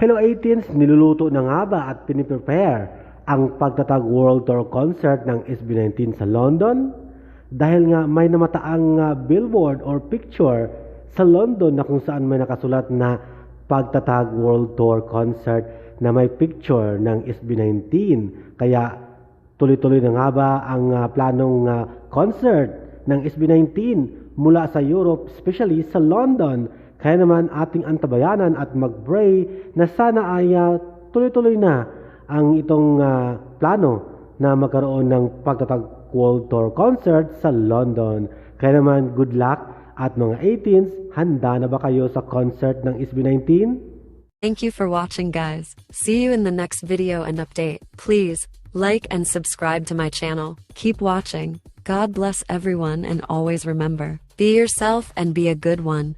Hello 18s, niluluto na nga ba at piniprepare ang pagtatag World Tour Concert ng SB19 sa London? Dahil nga may namataang uh, billboard or picture sa London na kung saan may nakasulat na pagtatag World Tour Concert na may picture ng SB19. Kaya tuloy-tuloy na nga ba ang uh, planong uh, concert ng SB19 mula sa Europe, especially sa London? Kaya naman ating antabayanan at mag-pray na sana ay uh, tuloy-tuloy na ang itong uh, plano na magkaroon ng pagtatag World Tour Concert sa London. Kaya naman good luck at mga 18s, handa na ba kayo sa concert ng SB19? Thank you for watching guys. See you in the next video and update. Please, like and subscribe to my channel. Keep watching. God bless everyone and always remember, be yourself and be a good one.